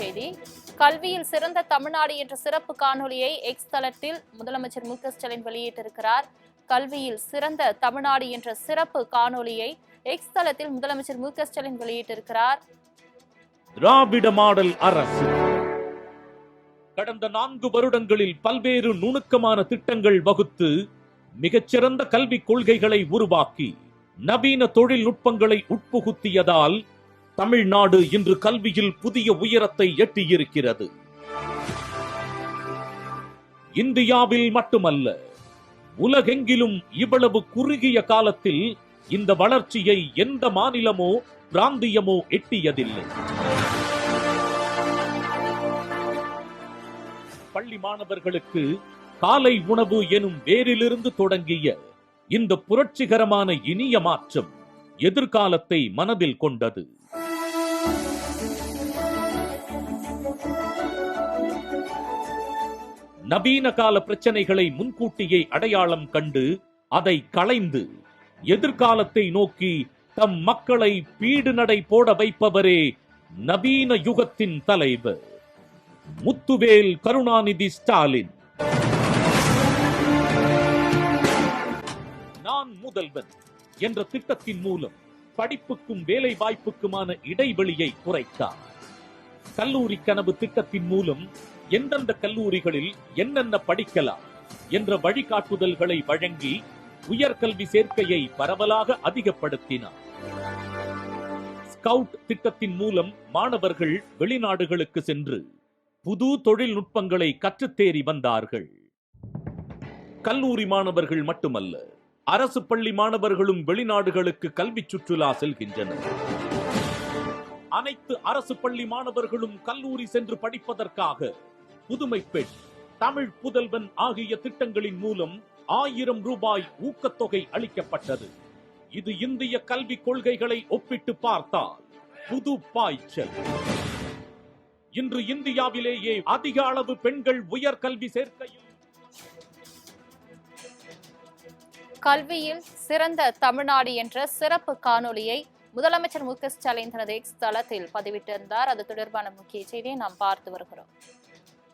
செய்தி. கல்வியில் சிறந்த தமிழ்நாடு என்ற சிறப்பு காணொளியை எக்ஸ் தளத்தில் முதலமைச்சர் மு க ஸ்டாலின் வெளியிட்டிருக்கிறார். கல்வியில் சிறந்த தமிழ்நாடு என்ற சிறப்பு காணொலியை எக்ஸ் தளத்தில் முதலமைச்சர் மு க ஸ்டாலின் வெளியிட்டிருக்கிறார். திராவிட மாடல் அரசு. கடந்த நான்கு வருடங்களில் பல்வேறு நுணுக்கமான திட்டங்கள் வகுத்து மிகச்சிறந்த கல்விக் கொள்கைகளை உருவாக்கி நவீன தொழில்நுட்பங்களை உட்புகுத்தியதால் தமிழ்நாடு இன்று கல்வியில் புதிய உயரத்தை எட்டியிருக்கிறது. இந்தியாவில் மட்டுமல்ல உலகெங்கிலும் இவ்வளவு குறுகிய காலத்தில் இந்த வளர்ச்சியை எந்த மாநிலமோ பிராந்தியமோ எட்டியதில்லை. பள்ளி மாணவர்களுக்கு காலை உணவு எனும் வேரிலிருந்து தொடங்கிய இந்த புரட்சிகரமான இனிய மாற்றம் எதிர்காலத்தை மனதில் கொண்டது. நவீன கால பிரச்சனைகளை முன்கூட்டியே அடையாளம் கண்டு அதை களைந்து எதிர்காலத்தை நோக்கி தம் மக்களை பீடு நடை போட வைப்பவரே நவீன யுகத்தின் தலைவர். முத்துவேல் கருணாநிதி ஸ்டாலின். நான் முதல்வன் என்ற திட்டத்தின் மூலம் படிப்புக்கும் வேலை வாய்ப்புக்குமான இடைவெளியை குறைத்தார். கல்லூரி கனவு திட்டத்தின் மூலம் எந்தெந்த கல்லூரிகளில் என்னென்ன படிக்கலாம் என்ற வழிகாட்டுதல்களை வழங்கி உயர்கல்வி சேர்க்கையை பரவலாக அதிகப்படுத்தினார். ஸ்கவுட் திட்டத்தின் மூலம் மாணவர்கள் வெளிநாடுகளுக்கு சென்று புது தொழில்நுட்பங்களை கற்றுத்தேறி வந்தார்கள். கல்லூரி மாணவர்கள் மட்டுமல்ல அரசு பள்ளி மாணவர்களும் வெளிநாடுகளுக்கு கல்வி சுற்றுலா செல்கின்றனர். அனைத்து அரசு பள்ளி மாணவர்களும் கல்லூரி சென்று படிப்பதற்காக புதுமை பெண். தமிழ் புதல்வன் ஆகிய திட்டங்களின் மூலம் ஆயிரம் ரூபாய் ஊக்கத்தொகை அளிக்கப்பட்டது. இது இந்திய கல்விக் கொள்கைகளை ஒப்பிட்டு பார்த்தால் புது பாய்ச்சல். இன்று இந்தியாவிலேயே அதிக அளவு பெண்கள் உயர்கல்வி சேர்க்கையில் கல்வியில் சிறந்த தமிழ்நாடு என்ற சிறப்பு காணொலியை முதலமைச்சர் மு க ஸ்டாலின் தனது எக்ஸ் தளத்தில் பதிவிட்டிருந்தார். அது தொடர்பான முக்கிய செய்தியை நாம் பார்த்து வருகிறோம்.